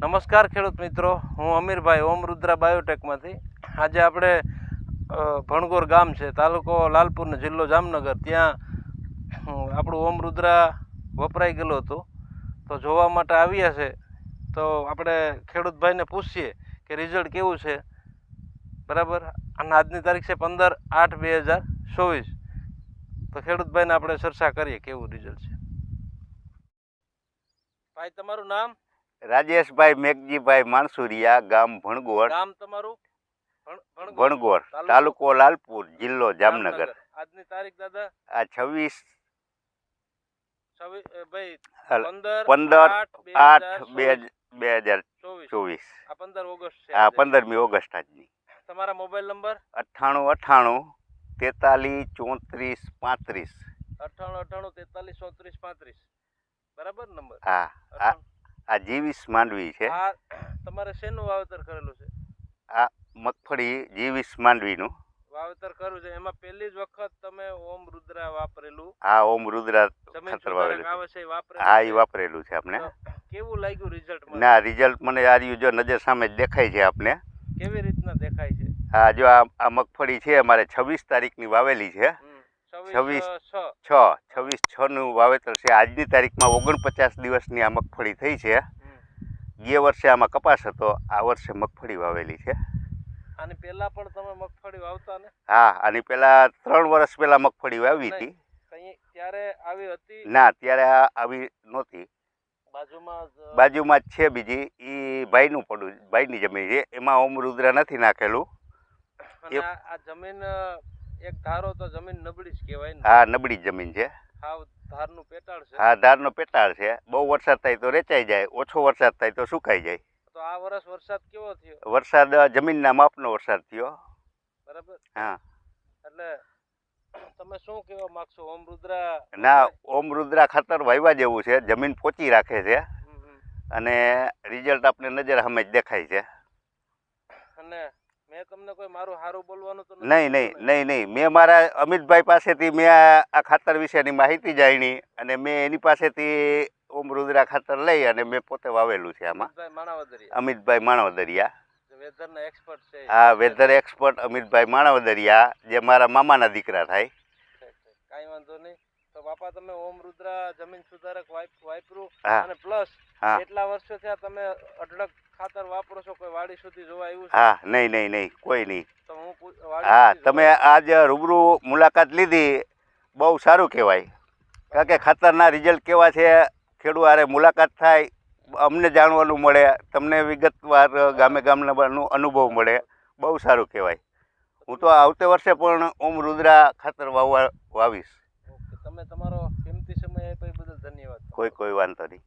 નમસ્કાર ખેડૂત મિત્રો, હું અમીરભાઈ, ઓમ રુદ્રા બાયોટેકમાંથી. આજે આપણે ભણગોર ગામ છે, તાલુકો લાલપુરનો જિલ્લો જામનગર. ત્યાં આપણું ઓમ રુદ્રા વપરાઈ ગયેલું હતું. તો જોવા માટે આવ્યા છે. તો આપણે ખેડૂતભાઈને પૂછીએ કે રિઝલ્ટ કેવું છે? બરાબર? અને આજની તારીખ છે પંદર આઠ બે હજાર ચોવીસ. તો ખેડૂતભાઈને આપણે ચર્ચા કરીએ કેવું રિઝલ્ટ છે. ભાઈ, તમારું નામ? રાજેશભાઈ મેઘજીભાઈ માણસુરિયા ગામ ભણગોળ. ગામ તમારું? ભણ- ભણગોળ. તાલુકો? લાલપુર જિલ્લો જામનગર. આજની તારીખ દાદા? આ છવ્વીસ પંદર આઠ બે બે હજાર ચોવીસ. આ છે પંદરમી ઓગસ્ટ આજની. તમારા મોબાઈલ નંબર? અઠ્ઠાણું અઠ્ઠાણું તેતાલીસ ચોત્રીસ પાંત્રીસ. અઠ્ઠાણું અઠ્ઠાણું તેતાલીસ ચોત્રીસ પાંત્રીસ. બરાબર નંબર? હા આ. જીવીસ માંડવી છે. આ તમારે શેનું વાવેતર કરેલું છે? આ મગફળી જીવીસ માંડવીનું. વાવેતર કર્યું છે. એમાં પહેલી જ વખત તમે ઓમ રુદ્રા વાપરેલું. આ ઓમ રુદ્રા ખાતર વાવેલું હા એ વાપરેલું છે આપણે કેવું લાગ્યું રિઝલ્ટ ના રિઝલ્ટ મને આ રહ્યું જો નજર સામે જ દેખાય છે આપને. કેવી રીતના દેખાય છે? આ જો આ આ મગફળી છે અમારે છવ્વીસ તારીખની વાવેલી છે. છવ્વીસ. છ. છવ્વીસ છનું વાવેતર છે. આજની તારીખમાં ઓગણપચાસ દિવસની આ મગફળી થઈ છે. ગયા વર્ષે આમાં કપાસ હતો આ વર્ષે મગફળી વાવેલી છે. આની પહેલા પણ તમે મગફળી વાવતા ને? હા આની પહેલા ત્રણ વર્ષ પહેલા મગફળી વાવી હતી. ત્યારે આવી હતી? ના ત્યારે આ આવી નહોતી. બાજુમાં બાજુમાં જ છે બીજી. એ ભાઈનું પડું ભાઈની જમીન છે. એમાં ઓમ રુદ્ર નથી નાખેલું. આ જમીન એક ધારો તો જમીન નબળી જ કહેવાય ને. હા નબળી જમીન છે. હા ધારનું પેટાળ છે. હા ધારનો પેટાળ છે. બહુ વરસાદ થાય તો રેચાઈ જાય ઓછો વરસાદ થાય તો સુકાઈ જાય. તો આ વર્ષ વરસાદ કેવો થયો? વરસાદ જમીનના માપનો વરસાદ થયો. બરાબર? હા. એટલે તમે શું કહેવા માંગશો? ઓમ રુદ્રા ના ઓમ રુદ્રા ખાતર વાવ્યા જેવું છે. જમીન પોચી રાખે છે. અને રિઝલ્ટ આપણે નજર સામે જ દેખાય છે. અને મેં તમને કોઈ મારું સારું બોલવાનું તો નહીં નહીં નહીં નહીં. મેં મારા અમિતભાઈ પાસેથી મેં આ ખાતર વિશેની માહિતી જાણી અને મેં એની પાસેથી ઓમ રુદ્રા ખાતર લઈ અને મેં પોતે વાવેલું છે આમાં. અમિતભાઈ માણાવદરિયા. આ વેધર એક્સપર્ટ અમિતભાઈ માણવદરિયા જે મારા મામાના દીકરા થાય. કાંઈ વાંધો નહીં. તો બાપા તમે ઓમ રુદ્રા જમીન સુધારક વાપરું અને પ્લસ એટલા વર્ષો થયા તમે અઢળક ખાતર વાપરો છો કોઈ વાડી સુધી જોવા આવ્યું હા નહીં નહીં નહીં કોઈ નહીં. તો હું હા તમે આજ રૂબરૂ મુલાકાત લીધી બહુ સારું કહેવાય. કારણ કે ખાતરના રિઝલ્ટ કેવા છે ખેડૂત આરે મુલાકાત થાય અમને જાણવાનું મળે તમને વિગતવાર ગામે ગામનો અનુભવ મળે બહુ સારું કહેવાય. હું તો આવતે વર્ષે પણ ઓમ રુદ્રા ખાતર વાવવા વાવીશ. તમે તમારો કિંમતી સમય આપ્યો એ બદલ ધન્યવાદ. કોઈ કોઈ વાંધો નહીં.